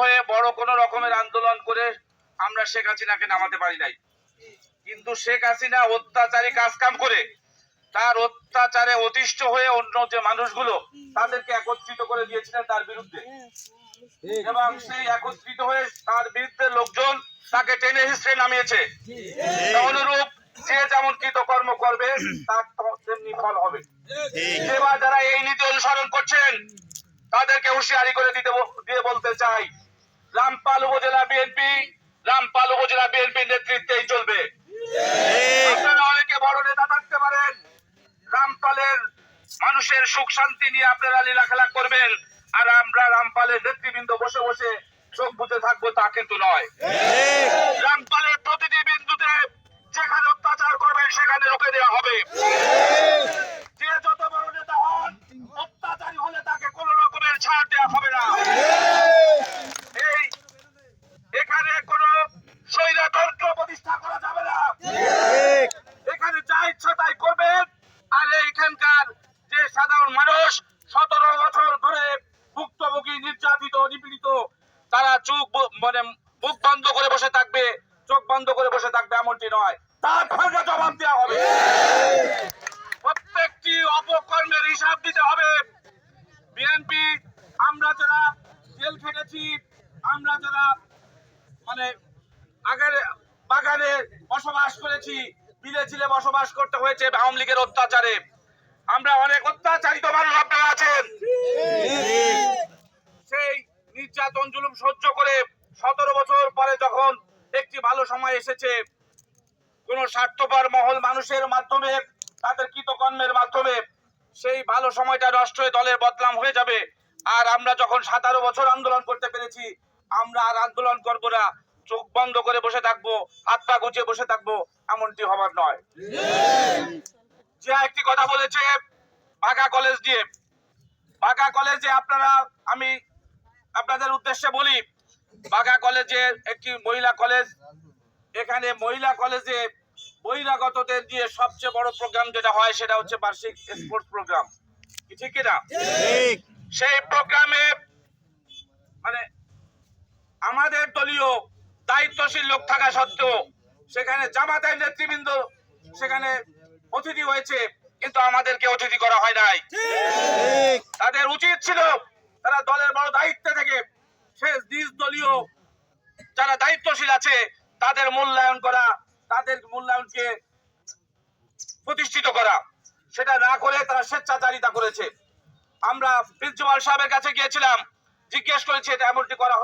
হয়ে বড় কোনো রকমের আন্দোলন করে আমরা শেখ হাসিনাকে নামাতে পারি নাই। কিন্তু শেখ হাসিনা অত্যাচারী কাজ কাম করে তার অত্যাচারে অতিষ্ঠ হয়ে অন্য যে মানুষগুলো তাদেরকে একত্রিত করে দিয়েছিলেন তার বিরুদ্ধে। এবং সেই একত্রিত হয়ে তার বিরুদ্ধে লোকজন তাকে টেনে হিস্ট্রে নামিয়েছে। অনুরূপ যে যেমন কৃতকর্ম করবে তার তেমনি ফল হবে। এবার যারা এই নীতি অনুসরণ করছেন তাদেরকে হুঁশিয়ারি করে দিতে দিয়ে বলতে চাই রামপাল উপজেলা বিএনপি রামপাল উপজেলা বিএনপির নেতৃত্বেই চলবে। আপনারা অনেকে বড় নেতা থাকতে পারেন। রামপালের মানুষের সুখ শান্তি নিয়ে আপনারা লীলা খেলা করবেন। আর আমরা রামপালের নেতৃবৃন্দ বসে বসে চোখ বুঝে থাকব তা কিন্তু নয়। রামপালের প্রতিটি বিন্দুতে যেখানে অত্যাচার করবেন সেখানে রুখে দেওয়া হবে যে যত বড় নেতা হন অত্যাচারী হলে তাকে কোন রকমের ছাড় দেওয়া হবে না এই এখানে কোন স্বৈরতন্ত্র প্রতিষ্ঠা করা যাবে না এখানে যা ইচ্ছা তাই করবেন আর এইখানকার যে সাধারণ মানুষ সতেরো বছর ধরে ভুক্তভোগী নির্যাতিত নিপীড়িত তারা চোখ ব- মানে মুখ বন্ধ করে বসে থাকবে চোখ বন্ধ করে বসে থাকবে এমনটি নয়। তার ফলে জবাব দেওয়া হবে। প্রত্যেকটি অপকর্মের হিসাব দিতে হবে। বিএনপি আমরা যারা জেল খেটেছি আমরা যারা মানে আগের বাগানে বসবাস করেছি বিলে ছিলে বসবাস করতে হয়েছে আওয়ামী লীগের অত্যাচারে। আমরা অনেক অত্যাচারিত মানুষ আপনারা আছেন। সেই নির্যাতন জুলুম সহ্য করে সতেরো বছর পরে যখন একটি ভালো সময় এসেছে, কোন স্বার্থপর মহল মানুষের মাধ্যমে, তাদের কৃতকর্মের মাধ্যমে, সেই ভালো সময়টা নষ্ট হয়ে দলের বদনাম হয়ে যাবে। আর আমরা যখন সতেরো বছর আন্দোলন করতে পেরেছি, আমরা আর আন্দোলন করব না। চোখ বন্ধ করে বসে থাকব, হাত পা গুছিয়ে বসে থাকব, এমনটি হবার নয়। যে একটি কথা বলেছে বাঘা কলেজ দিয়ে। বাঘা কলেজে আপনারা, আমি আপনাদের উদ্দেশ্যে বলি বাঘা কলেজে একটি মহিলা কলেজ। এখানে মহিলা কলেজে বহিরাগতদের দিয়ে সবচেয়ে বড় প্রোগ্রাম যেটা হয় সেটা হচ্ছে বার্ষিক স্পোর্টস প্রোগ্রাম ঠিক কিনা সেই প্রোগ্রামে মানে আমাদের দলীয় দায়িত্বশীল লোক থাকা সত্ত্বেও সেখানে জামাতের নেতৃবৃন্দ সেখানে অতিথি হয়েছে কিন্তু আমাদেরকে অতিথি করা হয় নাই। তাদের উচিত ছিল তারা দলের সে নিজ দলীয় যারা দায়িত্বশীল আছে, তাদের মূল্যায়ন করা, তাদের মূল্যায়নকে প্রতিষ্ঠিত করা। সেটা না করে তারা স্বেচ্ছাচারিতা করেছে। আমরা প্রিন্সিপাল সাহেবের কাছে গিয়েছিলাম, জিজ্ঞেস করেছি, এটা এমনটি করা